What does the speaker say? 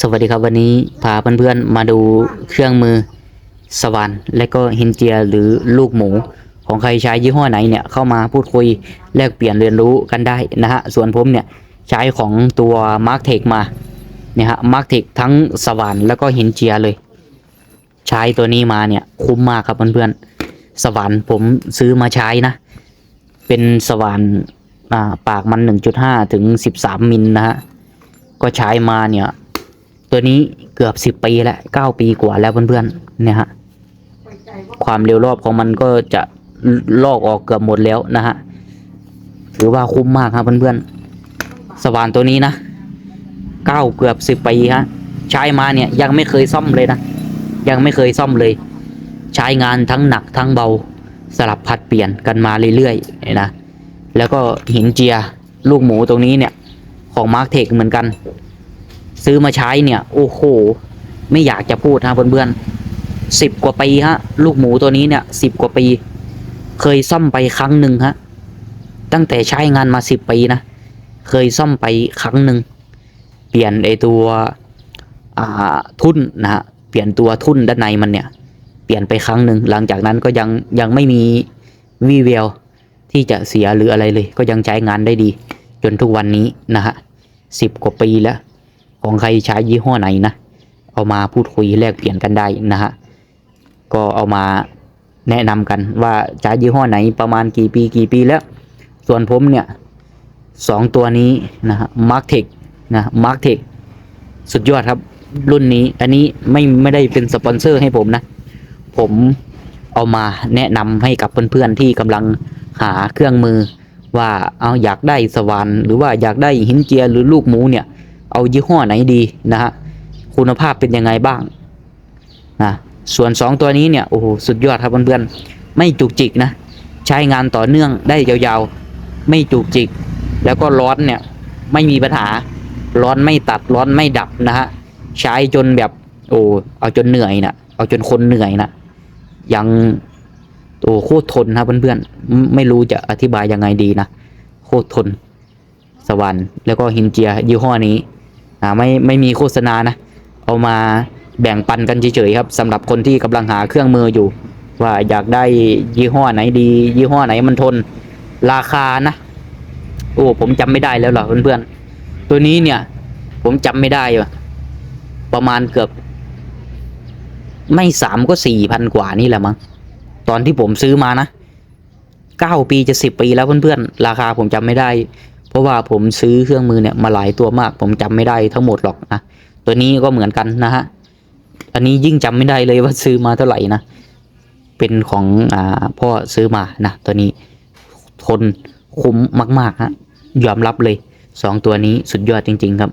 สวัสดีครับวันนี้พาเพื่อนๆมาดูเครื่องมือสวรรค์และก็ฮินเจียหรือลูกหมู ของใครใช้ยี่ห้อไหนเนี่ยเข้ามาพูดคุยแลกเปลี่ยนเรียนรู้กันได้นะฮะส่วนผมเนี่ยใช้ของตัว m a r k t e c h มาเนี่ยฮะ m a r k t e c h ทั้งสวรรค์แล้วก็ฮินเจียเลย ใช้ตัวนี้มาเนี่ยคุ้มมากครับเพื่อนๆสวรรค์ผมซื้อมาใช้นะ เป็นสว่านปากมัน 1.5 ถึง 13 มิลนะฮะก็ใช้มาเนี่ย ตัวนี้เกือบสิบปีแล้วเก้าปีกว่าแล้วเพื่อนๆเนี่ยฮะความเร็วรอบของมันก็จะลอกออกเกือบหมดแล้วนะฮะถือว่าคุ้มมากครับเพื่อนๆสว่านตัวนี้นะเก้าเกือบสิบปีฮะใช้มาเนี่ยยังไม่เคยซ่อมเลยนะยังไม่เคยซ่อมเลย ใช้งานทั้งหนักทั้งเบาสลับผัดเปลี่ยนกันมาเรื่อยๆนะแล้วก็หินเจียลูกหมูตรงนี้เนี่ยของมาร์กเทคเหมือนกัน ซื้อมาใช้เนี่ย โอ้โห ไม่อยากจะพูดนะเพื่อนๆสิบกว่าปีฮะ ลูกหมูตัวนี้เนี่ยสิบกว่าปี เคยซ่อมไปครั้งหนึ่งฮะ ตั้งแต่ใช้งานมาสิบปีนะ เคยซ่อมไปครั้งหนึ่ง เปลี่ยนไอตัวอ่าทุ่นนะฮะ เปลี่ยนตัวทุ่นด้านในมันเนี่ย เปลี่ยนไปครั้งหนึ่ง หลังจากนั้นก็ยังยังไม่มีวีเวลที่จะเสียหรืออะไรเลย ก็ยังใช้งานได้ดี จนทุกวันนี้นะฮะสิบกว่าปีแล้ว ของใครใช้ยี่ห้อไหนนะ เอามาพูดคุยแลกเปลี่ยนกันได้นะฮะ ก็เอามาแนะนำกันว่าใช้ยี่ห้อไหนประมาณกี่ปีกี่ปีแล้ว ส่วนผมเนี่ยสองตัวนี้นะฮะมาร์กเทคนะมาร์กเทคสุดยอดครับ รุ่นนี้อันนี้ไม่ไม่ได้เป็นสปอนเซอร์ให้ผมนะ ผมเอามาแนะนำให้กับเพื่อนๆที่กำลังหาเครื่องมือ ว่าเอาอยากได้สว่านหรือว่าอยากได้หินเจียหรือลูกหมูเนี่ย เอายี่ห้อไหนดีนะฮะคุณภาพเป็นยังไงบ้างนะส่วน 2 ตัวนี้เนี่ยโอ้โหสุดยอดครับเพื่อนๆไม่จุกจิกนะใช้งานต่อเนื่องได้ยาวๆ ไม่จุกจิก แล้วก็ร้อนเนี่ยไม่มีปัญหาร้อนไม่ตัดร้อนไม่ดับนะฮะใช้จนแบบโอ้เอาจนเหนื่อยนะเอาจนคนเหนื่อยนะยังโอ้โคตรทนครับเพื่อนๆไม่ไม่รู้จะอธิบายยังไงดีนะโคตรทนสวรรค์แล้วก็ฮินเจียยี่ห้อนี้ อ่าไม่ไม่มีโฆษณานะ เอามาแบ่งปันกันเฉยๆครับสำหรับคนที่กำลังหาเครื่องมืออยู่ ว่าอยากได้ยี่ห้อไหนดี ยี่ห้อไหนมันทนราคานะ โอ้ผมจำไม่ได้แล้วเหรอเพื่อนๆตัวนี้เนี่ย ผมจำไม่ได้ว่ะประมาณเกือบ ไม่สามก็สี่พันกว่านี่แหละมั้งตอนที่ผมซื้อมานะเก้าปีจะสิบปีแล้วเพื่อนๆราคาผมจำไม่ได้ เพราะว่าผมซื้อเครื่องมือเนี่ยมาหลายตัวมาก ผมจำไม่ได้ทั้งหมดหรอกนะตัวนี้ก็เหมือนกันนะฮะอันนี้ยิ่งจำไม่ได้เลยว่าซื้อมาเท่าไหร่นะเป็นของอ่าพ่อซื้อมานะตัวนี้ทนคุ้มมากๆฮะยอมรับเลยสองตัวนี้สุดยอดจริง ๆ ครับ